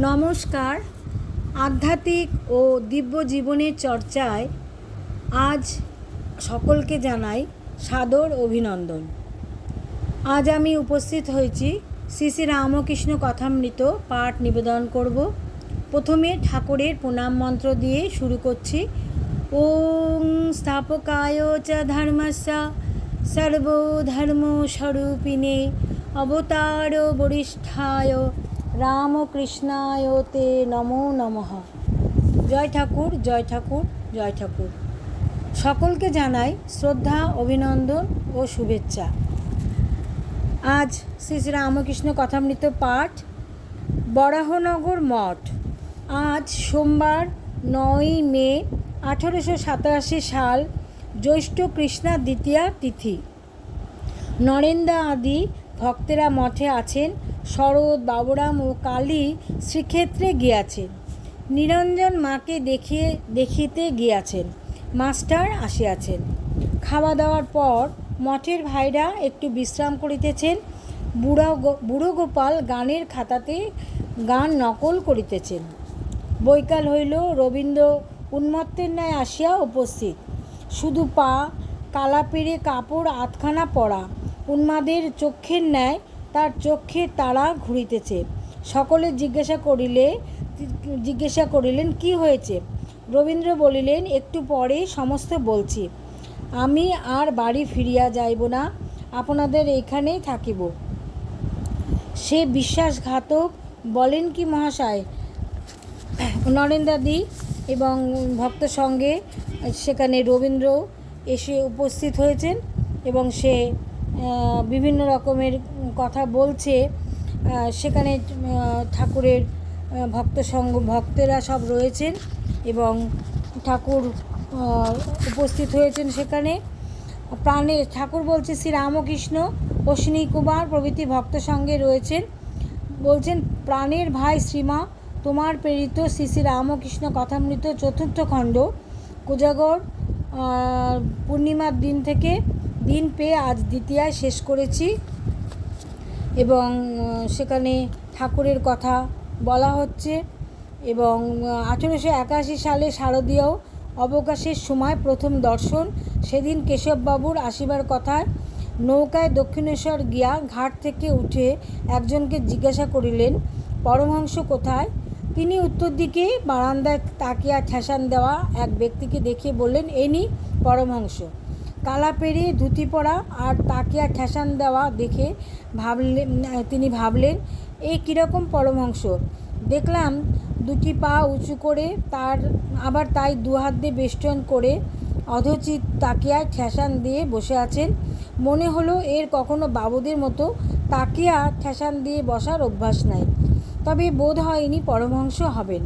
নমস্কার। আধ্যাত্মিক ও দিব্য জীবনের চর্চায় আজ সকলকে জানাই সাদর অভিনন্দন। আজ আমি উপস্থিত হয়েছি শ্রী শ্রী রামকৃষ্ণ কথামৃত পাঠ নিবেদন করব। প্রথমে ঠাকুরের প্রণাম মন্ত্র দিয়ে শুরু করছি। ওং স্থাপকায় চ ধর্মস্য সর্বধর্ম স্বরূপিণে অবতার বরিষ্ঠায় রামকৃষ্ণায় তে নমো নমঃ। জয় ঠাকুর জয় ঠাকুর জয় ঠাকুর। সকলকে জানাই শ্রদ্ধা, অভিনন্দন ও শুভেচ্ছা। আজ শ্রী শ্রী রামকৃষ্ণ কথামৃত পাঠ, বরাহনগর মঠ। আজ সোমবার নয়ই মে আঠারোশো সাতাশি সাল, জ্যৈষ্ঠ কৃষ্ণা দ্বিতীয়া তিথি। নরেন্দা আদি ভক্তেরা মঠে আছেন শরৎ, বাবুরাম ও কালী শ্রীক্ষেত্রে গিয়াছেন। নিরঞ্জন মাকে দেখিয়ে, দেখিতে গিয়াছেন। মাস্টার আসিয়াছেন। খাওয়া দাওয়ার পর মঠের ভাইরা একটু বিশ্রাম করিতেছেন। বুড়া বুড়ো গোপাল গানের খাতাতে গান নকল করিতেছেন। বৈকাল হইল, রবীন্দ্র উন্মত্তের ন্যায় আসিয়া উপস্থিত। শুধু পা কালা পেরে কাপড় আধখানা পরা, উন্মাদের চক্ষের ন্যায় তার চক্ষের তারা ঘুরিতেছে। সকলে জিজ্ঞাসা করিলে, জিজ্ঞাসা করিলেন, কি হয়েছে? রবীন্দ্র বলিলেন, একটু পরে সমস্ত বলছি। আমি আর বাড়ি ফিরিয়া যাইব না, আপনাদের এইখানেই থাকিব। সে বিশ্বাসঘাতক বলেন কি মহাশয়? নরেন্দ্রাদি এবং ভক্ত সঙ্গে সেখানে রবীন্দ্র এসে উপস্থিত হয়েছেন এবং সে বিভিন্ন রকমের কথা বলছে সেখানে ঠাকুরের ভক্ত সঙ্গ, ভক্তেরা সব রয়েছেন এবং ঠাকুর উপস্থিত হয়েছেন সেখানে। প্রাণে, ঠাকুর বলছে শ্রী রামকৃষ্ণ অশ্বিনী কুমার প্রভৃতি ভক্ত সঙ্গে রয়েছেন। বলছেন, প্রাণের ভাই শ্রীমা, তোমার প্রেরিত শ্রী শ্রী রামকৃষ্ণ কথামৃত চতুর্থ খণ্ড, কোজাগর পূর্ণিমার দিন থেকে দিন পেয়ে আজ দ্বিতীয়ায় শেষ করেছি। এবং সেখানে ঠাকুরের কথা বলা হচ্ছে এবং আঠেরোশো একাশি সালে শারদীয় অবকাশের সময় প্রথম দর্শন। সেদিন কেশববাবুর আসিবার কথায় নৌকায় দক্ষিণেশ্বর গিয়া ঘাট থেকে উঠে একজনকে জিজ্ঞাসা করিলেন, পরমহংস কোথায়? তিনি উত্তর দিকে বারান্দায় তাকিয়া ঠেসান দেওয়া এক ব্যক্তিকে দেখিয়ে বললেন এনি পরমহংস। কালা পেরিয়ে ধুতি পরা আর তাকিয়া ঠেসান দেওয়া দেখে ভাবলেন তিনি ভাবলেন, এ কীরকম পরমহংস। দেখলাম দুটি পা উঁচু করে তার, আবার তাই দু হাত দিয়ে বেষ্টন করে অধচিত তাকিয়ায় ঠেসান দিয়ে বসে আছেন। মনে হলো এর কখনো বাবুদের মতো তাকিয়া ঠেসান দিয়ে বসার অভ্যাস নাই। তবে বোধ হয়নি পরমহংস হবেন।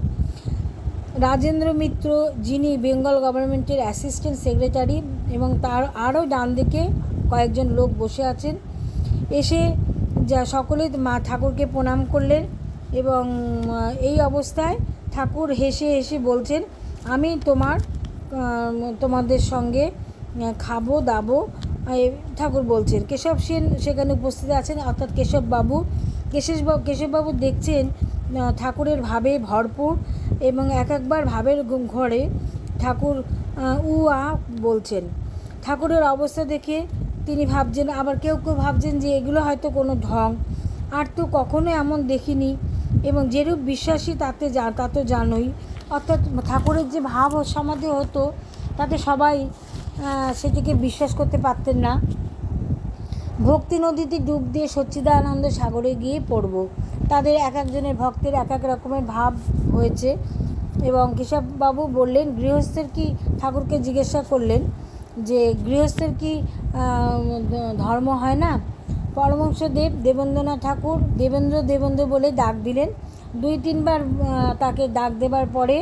রাজেন্দ্র মিত্র, যিনি বেঙ্গল গভর্নমেন্টের অ্যাসিস্ট্যান্ট সেক্রেটারি এবং তার আরও ডান দিকে কয়েকজন লোক বসে আছেন। এসে যা সকলে মা ঠাকুরকে প্রণাম করলেন এবং এই অবস্থায় ঠাকুর হেসে হেসে বলছেন, আমি তোমার তোমাদের সঙ্গে খাব, দাবো। ঠাকুর বলছেন, কেশব সেন সেখানে উপস্থিত আছেন, অর্থাৎ কেশববাবু কেশববাবু কেশববাবু দেখছেন ঠাকুরের ভাবে ভরপুর এবং এক একবার ভাবের ঘরে ঠাকুর উ বলছেন। ঠাকুরের অবস্থা দেখে তিনি ভাবছেন, আবার কেউ কেউ ভাবছেন যে এগুলো হয়তো কোনো ঢং। আর তো কখনো এমন দেখিনি। এবং যেরূপ বিশ্বাসী তাতে যা, তা তো জানোই। অর্থাৎ ঠাকুরের যে ভাব ও সমাধি হতো, তাতে সবাই সেটিকে বিশ্বাস করতে পারতেন না। ভক্তি নদীতে ডুব দিয়ে সচ্চিদানন্দ সাগরে গিয়ে পড়ব। তাদের এক একজনের ভক্তের এক এক রকমের ভাব হয়েছে। এবং কেশববাবু বললেন, গৃহস্থের কি ঠাকুরকে জিজ্ঞাসা করলেন যে, গৃহস্থের কি ধর্ম হয় না? পরমহংসদেব দেবেন্দ্রনাথ ঠাকুর দেবেন্দ্র দেবেন্দ্র বলে ডাক দিলেন। দুই তিনবার তাকে ডাক দেবার পরে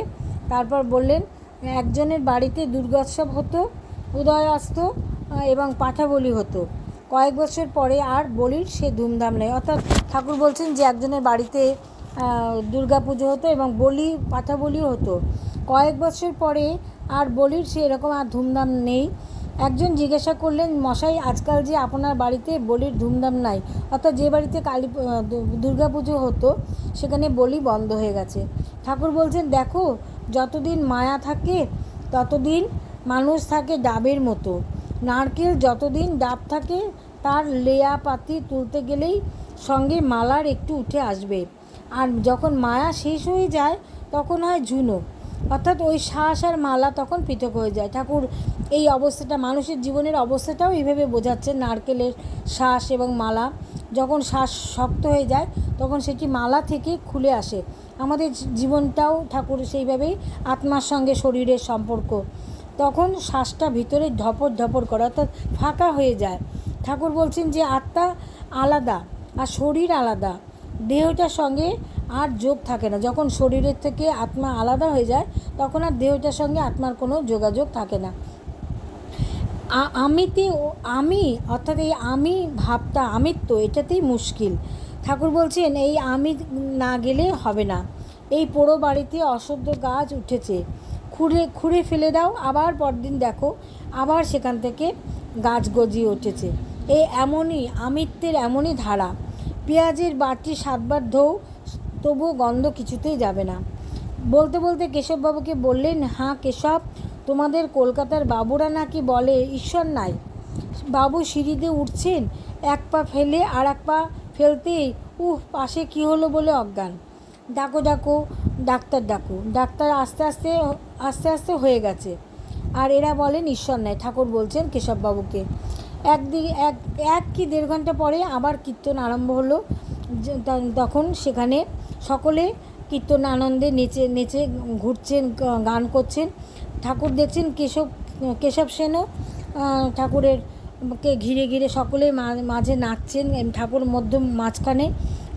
তারপর বললেন, একজনের বাড়িতে দুর্গোৎসব হতো উদয় আসতো এবং পাঠা বলি হতো। কয়েক বছর পরে আর বলির সে ধুমধাম নেই। অর্থাৎ ঠাকুর বলছেন যে, একজনের বাড়িতে পুজো হতো এবং বলি, পাঠা বলিও হতো। কয়েক বছর পরে আর বলির সে এরকম আর ধুমধাম নেই। একজন জিজ্ঞাসা করলেন, মশাই, আজকাল যে আপনার বাড়িতে বলির ধুমধাম নাই, অর্থাৎ যে বাড়িতে কালী দুর্গা পুজো হতো, সেখানে বলি বন্ধ হয়ে গেছে। ঠাকুর বলছেন, দেখো, যতদিন মায়া থাকে, ততদিন মানুষ থাকে ডাবের মতো। নারকেল যতদিন ডাব থাকে, তার লেয়া পাতি তুলতে গেলেই সঙ্গে মালার একটু উঠে আসবে। আর যখন মায়া শেষ হয়ে যায়, তখন হয় ঝুনো অর্থাৎ ওই শ্বাস আর মালা তখন পৃথক হয়ে যায়। ঠাকুর, এই অবস্থাটা মানুষের জীবনের অবস্থাটাও এইভাবে বোঝাচ্ছে নারকেলের শ্বাস এবং মালা। যখন শ্বাস শক্ত হয়ে যায়, তখন সেটি মালা থেকে খুলে আসে। আমাদের জীবনটাও ঠাকুর সেইভাবেই আত্মার সঙ্গে শরীরের সম্পর্ক। তখন শ্বাসটা ভিতরে ধপর ধপর করে, অর্থাৎ ফাঁকা হয়ে যায়। ঠাকুর বলছেন যে আত্মা আলাদা আর শরীর আলাদা। দেহটার সঙ্গে আর যোগ থাকে না। যখন শরীরের থেকে আত্মা আলাদা হয়ে যায়, তখন আর দেহটার সঙ্গে আত্মার কোনো যোগাযোগ থাকে না। আমিতে আমি, অর্থাৎ এই আমি ভাবটা, আমিত্ব, এটাতেই মুশকিল। ঠাকুর বলছেন, এই আমি না গেলে হবে না। এই পোড়ো বাড়িতে অসহ্য গাছ উঠেছে। খুঁড়ে খুঁড়ে ফেলে দাও, আবার পরদিন দেখো, আবার সেখান থেকে গাছ গজিয়ে উঠেছে। এই এমনই, আমিত্বের এমনই ধারা। পেঁয়াজের বাটি সাতবার ধোও তবুও গন্ধ কিছুতেই যাবে না। বলতে বলতে কেশববাবুকে বললেন হ্যাঁ কেশব, তোমাদের কলকাতার বাবুরা নাকি বলে, ঈশ্বর নাই। বাবু সিঁড়িতে উঠছেন, এক পা ফেলে আর এক পা ফেলতেই উহ, পাশে কি হলো বলে অজ্ঞান। ডাকো ডাকো, ডাক্তার ডাকো। ডাক্তার আস্তে আস্তে আস্তে আস্তে হয়ে গেছে। আর এরা বলেন, ঈশ্বর নাই। ঠাকুর বলছেন কেশববাবুকে। একদিকে এক এক কি দেড় ঘণ্টা পরে আবার কীর্তন আরম্ভ হলো। তখন সেখানে সকলে কীর্তন আনন্দে নেচে নেচে ঘুরছেন গান করছেন। ঠাকুর দেখছেন কেশব কেশব সেনও ঠাকুরের কে ঘিরে ঘিরে সকলে মাঝে নাচছেন। ঠাকুর মধ্য মাঝখানে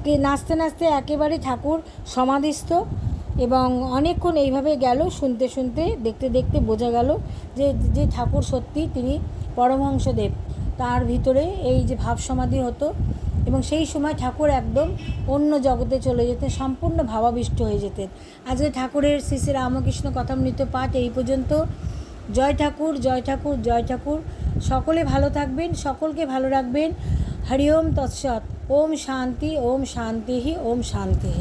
কে নাচতে নাচতে একেবারে ঠাকুর সমাধিস্থ এবং অনেকক্ষণ এইভাবে গেল। শুনতে শুনতে, দেখতে দেখতে বোঝা গেল যে যে ঠাকুর সত্যি তিনি পরমহংসদেব। তার ভিতরে এই যে ভাব সমাধি হতো এবং সেই সময় ঠাকুর একদম অন্য জগতে চলে যেতেন, সম্পূর্ণ ভাবাবিষ্ট হয়ে যেতেন। আজকে ঠাকুরের শ্রী শ্রী রামকৃষ্ণ কথামৃত পাঠ এই পর্যন্ত। জয় ঠাকুর জয় ঠাকুর জয় ঠাকুর। সকলে ভালো থাকবেন, সকলকে ভালো রাখবেন। হরি ওম তৎসৎ। ওম শান্তি ওম শান্তি ওম শান্তি